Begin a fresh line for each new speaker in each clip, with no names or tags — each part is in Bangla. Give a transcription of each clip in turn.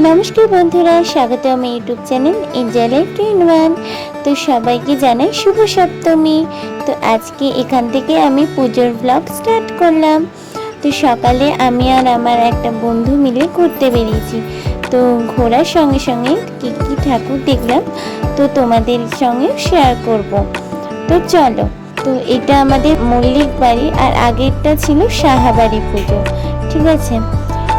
নমস্কার বন্ধুরা স্বাগত আমি YouTube channel India life train one তো সবাইকে জানাই শুভ সপ্তমী। তো আজকে এখান থেকে আমি পুজোর ব্লগ স্টার্ট করলাম। তো সকালে আমি আর আমার একটা বন্ধু মিলে ঘুরতে বেরিয়েছি। তো ঘোরার সঙ্গে সঙ্গে কী কী ঠাকুর দেখলাম, তো তোমাদের সঙ্গে শেয়ার করব। তো চলো, তো এটা আমাদের মল্লিক বাড়ি আর আগেরটা ছিল সাহাবাড়ি পুজো। ঠিক আছে?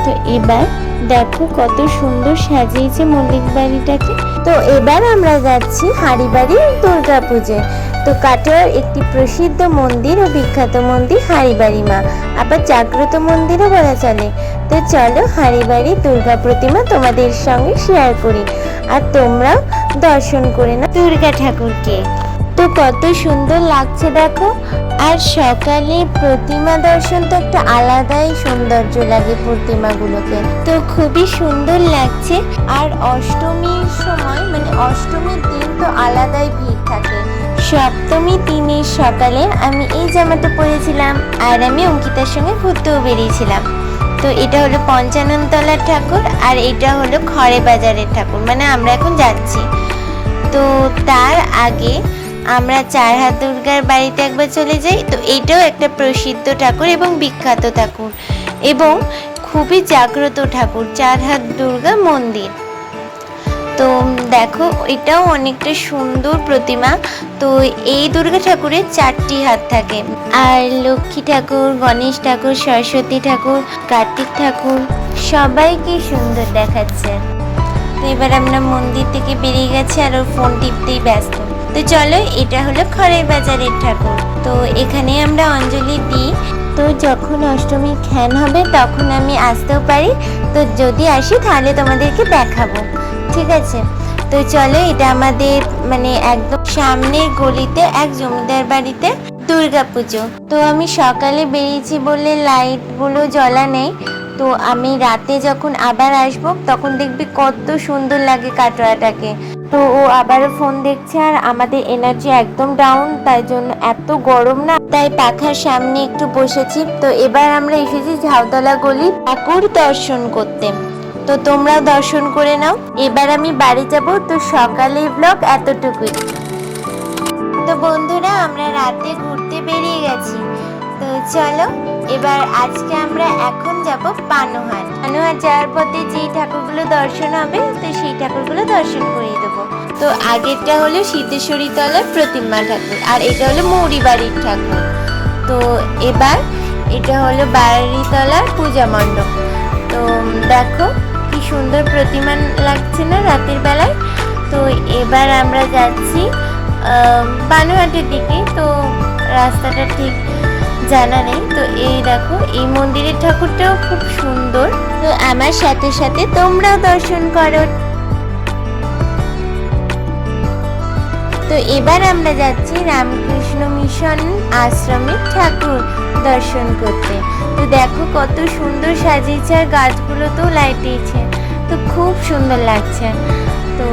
তো এবার দেখো কত সুন্দর সাজিয়েছে মল্লিক বাড়িটাকে। তো এবার আমরা যাচ্ছি হাড়িবাড়ি দুর্গা পুজো তো কাটোয়ার একটি প্রসিদ্ধ মন্দির ও বিখ্যাত মন্দির হাড়িবাড়ি মা। আবার জাগ্রত মন্দিরও বলা চলে। তো চলো হাড়িবাড়ি দুর্গা প্রতিমা তোমাদের সঙ্গে শেয়ার করি। আর তোমরাও দর্শন করে না দুর্গা ঠাকুরকে। তো কত সুন্দর লাগছে দেখো। আর সকালে প্রতিমা দর্শন তো একটা আলাদাই সৌন্দর্য লাগে প্রতিমাগুলোকে। তো খুবই সুন্দর লাগছে। আর অষ্টমীর সময় মানে অষ্টমীর দিন তো আলাদাই ভিড় থাকে। সপ্তমী দিনের সকালে আমি এই জামাটা পরেছিলাম, আর আমি অঙ্কিতার সঙ্গে ঘুরতেও বেরিয়েছিলাম। তো এটা হলো পঞ্চাননতলার ঠাকুর, আর এটা হলো খড়ে বাজারের ঠাকুর মানে আমরা এখন যাচ্ছি। তো তার আগে আমরা চার হাত দুর্গার বাড়িতে একবার চলে যাই, তো এটাও একটা প্রসিদ্ধ ঠাকুর এবং বিখ্যাত ঠাকুর এবং খুবই জাগ্রত ঠাকুর চার হাত দুর্গা মন্দির। তো দেখো, এটাও অনেকটা সুন্দর প্রতিমা। তো এই দুর্গা ঠাকুরের চারটি হাত থাকে। আর লক্ষ্মী ঠাকুর, গণেশ ঠাকুর, সরস্বতী ঠাকুর, কার্তিক ঠাকুর সবাইকে সুন্দর দেখাচ্ছে। তো এবার আমরা মন্দির থেকে বেরিয়ে গেছি, আর ওর ফোন টিপতেই ব্যস্ত। তো চলো, এটা হলো খড়ের বাজারের ঠাকুর। তো এখানে আমরা অঞ্জলি দিই। তো যখন অষ্টমীর খ্যান হবে, তখন আমি আসতেও পারি। তো যদি আসি, তাহলে তোমাদেরকে দেখাবো। ঠিক আছে? তো চলো, এটা আমাদের মানে একদম সামনের গলিতে এক জমিদার বাড়িতে দুর্গা পুজো তো আমি সকালে বেরিয়েছি বলে লাইটগুলো জ্বলা নেই। তো আমি রাতে যখন আবার আসব, তখন দেখবি কত সুন্দর লাগে কাটোয়াটাকে তো ও আবারও ফোন দেখছে আর আমাদের এনার্জি একদম ডাউন তাই জন্য এত গরম না। তাই পাখার সামনে একটু বসেছি। তো এবার আমরা এসেছি ঝাউতলা গলি ঠাকুর দর্শন করতে। তো তোমরাও দর্শন করে নাও। এবার আমি বাড়ি যাব। তো সকালের ব্লগ এতটুকুই। তো বন্ধুরা, আমরা রাতে ঘুরতে বেরিয়ে গেছি। তো চলো, এবার আজকে আমরা এখন যাব পানোহাট পানোহাট যাওয়ার পথে যেই ঠাকুরগুলো দর্শন হবে, তো সেই ঠাকুরগুলো দর্শন করিয়ে দেবো। তো আগেরটা হলো সিদ্ধেশ্বরী তলার প্রতিমা ঠাকুর, আর এটা হলো মৌরি বাড়ির ঠাকুর। তো এবার এটা হলো বাড়িতলার পূজা মণ্ডপ। তো দেখো কি সুন্দর প্রতিমা লাগছে না রাতের বেলায়। তো এবার আমরা যাচ্ছি বানুহাটের দিকে। তো রাস্তাটা ঠিক জানা নেই। তো এই দেখো, এই মন্দিরের ঠাকুরটাও খুব সুন্দর। তো আমার সাথে সাথে তোমরাও দর্শন করো। তো এবার আমরা যাচ্ছি রামকৃষ্ণ মিশন আশ্রমের ঠাকুর দর্শন করতে। তো দেখো কত সুন্দর সাজিয়েছে আর গাছগুলোতেও লাইটিয়েছে তো খুব সুন্দর লাগছে। তো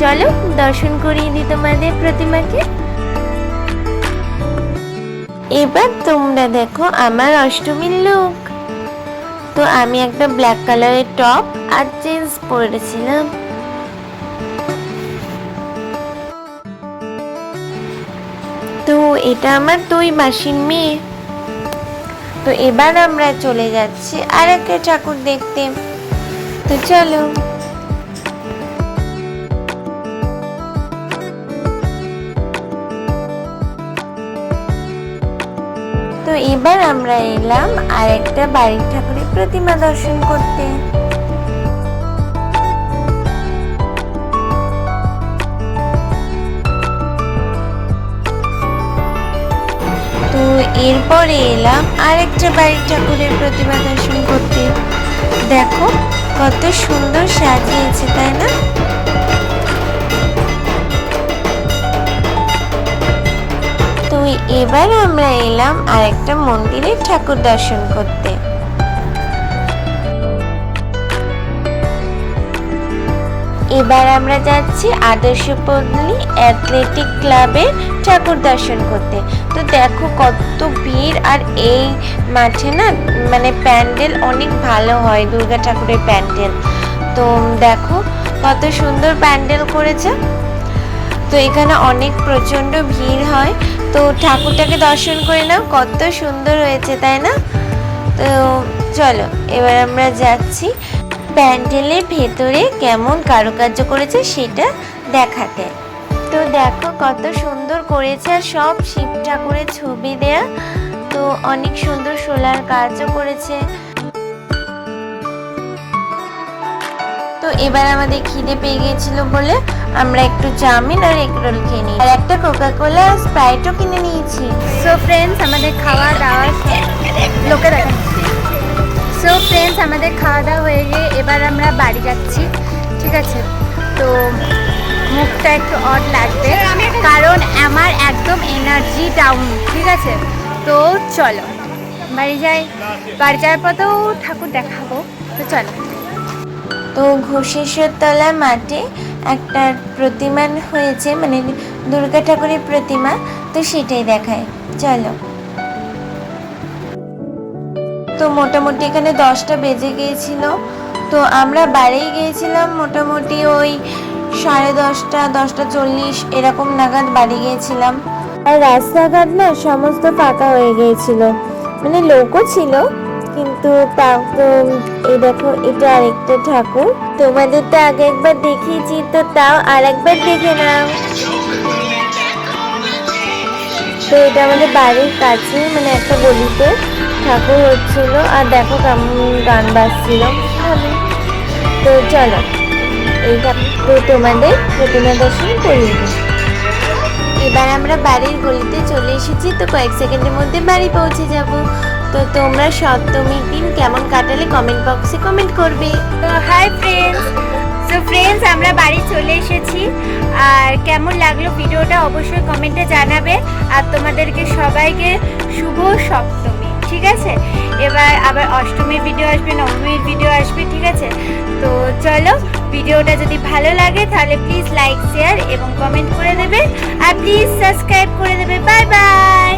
চলো দর্শন করিয়ে দিই তোমাদের প্রতিমাকে। এবার তোমরা দেখো আমার অষ্টমীর লুক তো আমি একটা ব্ল্যাক কালারের টপ আর জিন্স পরেছিলাম। তো এটা আমার দুই মাসির মেয়ে। তো এবার আমরা চলে যাচ্ছি আর একটা ঠাকুর দেখতে। তো চলো। এবার আমরা এলাম আর একটা বাড়ির ঠাকুরের প্রতিমা দর্শন করতে। তো এরপরে এলাম আরেকটা বাড়ির ঠাকুরের প্রতিমা দর্শন করতে। দেখো কত সুন্দর সাজিয়েছে, তাই না? এবার আমরা এলাম আরেকটা মন্দিরের ঠাকুর দর্শন করতে। এবার আমরা যাচ্ছি আদর্শ পল্লী অ্যাথলেটিক ক্লাবের ঠাকুর দর্শন করতে। তো দেখো কত ভিড় আর এই মাঠে না মানে প্যান্ডেল অনেক ভালো হয়, দুর্গা ঠাকুরের প্যান্ডেল। তো তো দেখো কত সুন্দর প্যান্ডেল করেছে। তো এখানে অনেক প্রচণ্ড ভিড় হয়। তো ঠাকুরটাকে দর্শন করে নাও, কত সুন্দর হয়েছে, তাই না? তো চলো, এবার আমরা যাচ্ছি। প্যান্ডেলের ভেতরে কেমন কারুকার্য করেছে সেটা দেখাতে। তো দেখো কত সুন্দর করেছে, আর সব শিব ঠাকুরের ছবি দেয়া। তো অনেক সুন্দর সোলার কাজও করেছে। তো এবার আমাদের খিদে পেয়ে গিয়েছিল বলে আমরা একটু চাউমিন আর এগ রোল খেয়ে নিই। আর একটা কোকা কোলা আর স্প্রাইটও কিনে নিয়েছি।
সো ফ্রেন্ডস আমাদের খাওয়া দাওয়া লোকে দেখেন সো ফ্রেন্ডস আমাদের খাওয়া দাওয়া হয়ে গিয়ে এবার আমরা বাড়ি যাচ্ছি। ঠিক আছে? তো মুখটা একটু অড লাগবে। কারণ আমার একদম এনার্জি ডাউন ঠিক আছে? তো চলো। বাড়ি যাই। বাড়ি যাওয়ার পর তো ঠাকুর দেখাবো। তো চলো।
তো ঘোষেশ্বর তলা মাঠে একটা প্রতিমা হয়েছে মানে দুর্গা ঠাকুরের প্রতিমা, তো সেটাই দেখায়। চলো। তো মোটামুটি এখানে দশটা বেজে গিয়েছিল। তো আমরা বাড়ি গিয়েছিলাম, মোটামুটি ওই সাড়ে দশটা দশটা চল্লিশ, এরকম নাগাদ বাড়ি গিয়েছিলাম। আর রাস্তাঘাট না সমস্ত ফাঁকা হয়ে গিয়েছিল। মানে লোকও ছিল কিন্তু এই দেখো, এটা আরেকটা ঠাকুর। তোমাদের তো আগে একবার দেখিয়েছি, তো তাও আর একবার দেখে নাও। তো এটা আমাদের বাড়ির কাছে মানে একটা গলিতে ঠাকুর হচ্ছিল। আর দেখো কেমন গান বাজছিল। তো চলো এইটা তো তোমাদের প্রতিমা দর্শন করিয়ে এবার আমরা বাড়ির গলিতে চলে এসেছি, তো কয়েক সেকেন্ডের মধ্যে বাড়ি পৌঁছে যাব। তো তোমরা সপ্তমীর দিন কেমন কাটালে কমেন্ট বক্সে কমেন্ট করবে।
তো হাই ফ্রেন্ডস সো ফ্রেন্ডস আমরা বাড়ি চলে এসেছি। আর কেমন লাগল ভিডিওটা অবশ্যই কমেন্টে জানাবে। আর তোমাদেরকে সবাইকে শুভ সপ্তমী, ঠিক আছে? এবার আবার অষ্টমীর ভিডিও আসবে, নবমীর ভিডিও আসবে, ঠিক আছে? তো চলো, ভিডিওটা যদি ভালো লাগে তাহলে প্লিজ লাইক শেয়ার এবং কমেন্ট করে দেবে। আর প্লিজ সাবস্ক্রাইব করে দেবে। Bye bye